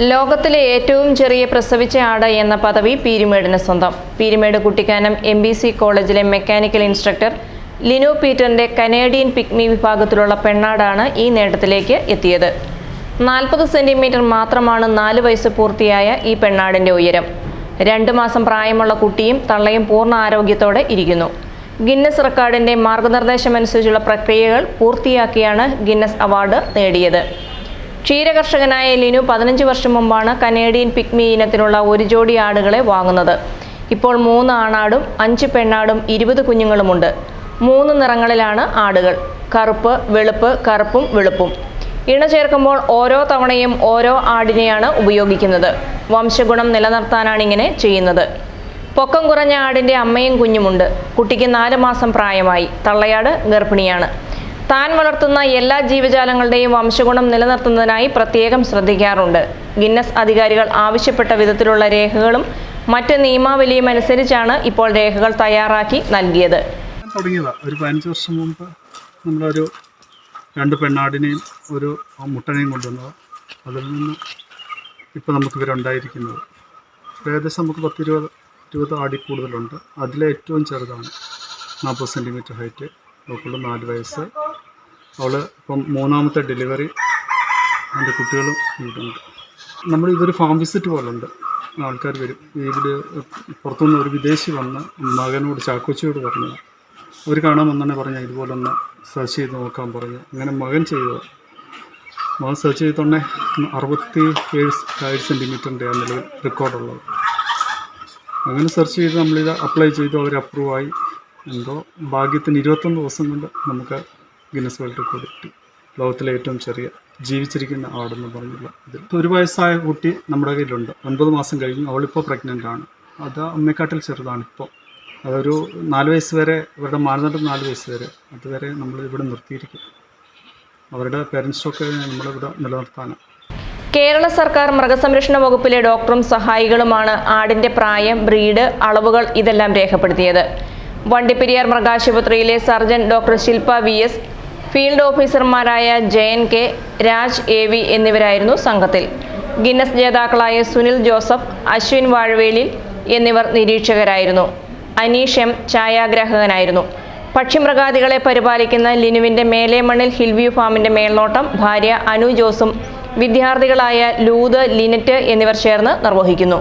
ലോകത്തിലെ ഏറ്റവും ചെറിയ പ്രസവിച്ച ആട് എന്ന പദവി പീരുമേടിന് സ്വന്തം. Peermade Kuttikkanam M B C കോളേജിലെ മെക്കാനിക്കൽ ഇൻസ്ട്രക്ടർ ലിനോ പീറ്ററിന്റെ കനേഡിയൻ പിക്മി വിഭാഗത്തിലുള്ള പെണ്ണാടാണ് ഈ നേട്ടത്തിലേക്ക് എത്തിയത്. നാൽപ്പത് സെന്റിമീറ്റർ മാത്രമാണ് നാല് വയസ്സ് പൂർത്തിയായ ഈ പെണ്ണാടിന്റെ ഉയരം. രണ്ട് മാസം പ്രായമുള്ള കുട്ടിയും തള്ളയും പൂർണ ആരോഗ്യത്തോടെ ഇരിക്കുന്നു. ഗിന്നസ് റെക്കോർഡിന്റെ മാർഗനിർദ്ദേശമനുസരിച്ചുള്ള പ്രക്രിയകൾ പൂർത്തിയാക്കിയാണ് ഗിന്നസ് അവാർഡ് നേടിയത്. ക്ഷീരകർഷകനായ ലിനു പതിനഞ്ച് വർഷം മുമ്പാണ് കനേഡിയൻ പിക്മി ഇനത്തിലുള്ള ഒരു ജോഡി ആടുകളെ വാങ്ങുന്നത്. ഇപ്പോൾ മൂന്ന് ആണാടും അഞ്ച് പെണ്ണാടും ഇരുപത് കുഞ്ഞുങ്ങളുമുണ്ട്. മൂന്ന് നിറങ്ങളിലാണ് ആടുകൾ. കറുപ്പ് വെളുപ്പ് കറുപ്പും വെളുപ്പും. ഇണ ചേർക്കുമ്പോൾ ഓരോ തവണയും ഓരോ ആടിനെയാണ് ഉപയോഗിക്കുന്നത്. വംശഗുണം നിലനിർത്താനാണ് ഇങ്ങനെ ചെയ്യുന്നത്. പൊക്കം കുറഞ്ഞ ആടിന്റെ അമ്മയും കുഞ്ഞുമുണ്ട്. കുട്ടിക്ക് നാല് മാസം പ്രായമായി. തള്ളയാട് ഗർഭിണിയാണ്. താൻ വളർത്തുന്ന എല്ലാ ജീവജാലങ്ങളുടെയും വംശഗുണം നിലനിർത്തുന്നതിനായി പ്രത്യേകം ശ്രദ്ധിക്കാറുണ്ട്. ഗിന്നസ് അധികാരികൾ ആവശ്യപ്പെട്ട വിധത്തിലുള്ള രേഖകളും മറ്റ് നിയമാവലിയും അനുസരിച്ചാണ് ഇപ്പോൾ രേഖകൾ തയ്യാറാക്കി നൽകിയത്. ഒരു പതിനഞ്ച് വർഷം മുമ്പ് നമ്മളൊരു രണ്ട് പെണ്ണാടിനെയും ഒരു മുട്ടനെയും കൊണ്ടുവന്നത്. അതിൽ നിന്ന് ഇപ്പോൾ നമുക്ക് ഇവരുണ്ടായിരിക്കുന്നത് ഏകദേശം നമുക്ക് പത്ത് ഇരുപത് ഇരുപത് ആടി കൂടുതലുണ്ട്. അതിലെ ഏറ്റവും ചെറുതാണ് നാൽപ്പത് സെന്റിമീറ്റർ ഹൈറ്റ് നമുക്കുള്ള നാല് വയസ്സ്. അവൾ ഇപ്പം മൂന്നാമത്തെ ഡെലിവറി എന്റെ കുട്ടികളും ഇവിടുണ്ട് നമ്മൾ ഇതൊരു ഫാം വിസിറ്റ് പോലെ ഉണ്ട് ആൾക്കാർ വരും. ഇവിടെ പുറത്തുനിന്ന് ഒരു വിദേശി വന്ന് മകനോട് ചാക്കോച്ചിയോട് പറഞ്ഞു അവർ കാണാൻ വന്നാണ് പറഞ്ഞ ഇതുപോലെ ഒന്ന് സെർച്ച് ചെയ്ത് നോക്കാൻ പറഞ്ഞു അങ്ങനെ മകൻ ചെയ്തത്. മകൻ സെർച്ച് ചെയ്തോണ്ടേ അറുപത്തി ഏഴ് ഏഴ് സെന്റിമീറ്ററിന്റെ ആ നിലവിൽ റെക്കോർഡുള്ളത് അങ്ങനെ സെർച്ച് ചെയ്ത് നമ്മളിത് അപ്ലൈ ചെയ്തു അവർ അപ്രൂവായി എന്തോ ഭാഗ്യത്തിന് ഇരുപത്തൊന്ന് ദിവസം കൊണ്ട് നമുക്ക് ഗിന്നസ് വേൾഡ് റെക്കോർഡ് കിട്ടി. ലോകത്തിലെ ഏറ്റവും ചെറിയ ജീവിച്ചിരിക്കുന്ന ആടെന്ന് പറഞ്ഞുള്ള ഇതിൽ ഒരു വയസ്സായ കുട്ടി നമ്മുടെ കയ്യിലുണ്ട്. ഒൻപത് മാസം കഴിഞ്ഞു അവളിപ്പോൾ പ്രഗ്നന്റ് ആണ്. അത് അമ്മയെക്കാട്ടിൽ ചെറുതാണ് ഇപ്പോൾ അതൊരു നാല് വയസ്സ് വരെ ഇവരുടെ മാനദണ്ഡം നാല് വയസ്സ് വരെ. അതുവരെ നമ്മൾ ഇവിടെ നിർത്തിയിരിക്കും. അവരുടെ പേരൻസൊക്കെ നമ്മളിവിടെ നിലനിർത്താനാണ് കേരള സർക്കാർ മൃഗസംരക്ഷണ വകുപ്പിലെ ഡോക്ടറും സഹായികളുമാണ് ആടിന്റെ പ്രായം ബ്രീഡ് അളവുകൾ ഇതെല്ലാം രേഖപ്പെടുത്തിയത്. Vandiperiyar മൃഗാശുപത്രിയിലെ surgeon doctor Shilpa V S field ഓഫീസർമാരായ Jayan K Raj A V എന്നിവരായിരുന്നു സംഘത്തിൽ. ഗിന്നസ് ജേതാക്കളായ സുനിൽ ജോസഫ് അശ്വിൻ വാഴവേലിൽ എന്നിവർ നിരീക്ഷകരായിരുന്നു. അനീഷ് എം ഛായാഗ്രാഹകനായിരുന്നു. പക്ഷിമൃഗാദികളെ പരിപാലിക്കുന്ന ലിനുവിന്റെ മേലേമണ്ണിൽ ഹിൽവ്യൂ ഫാമിന്റെ മേൽനോട്ടം ഭാര്യ അനു ജോസും വിദ്യാർത്ഥികളായ ലൂത് ലിനറ്റ് എന്നിവർ ചേർന്ന് നിർവഹിക്കുന്നു.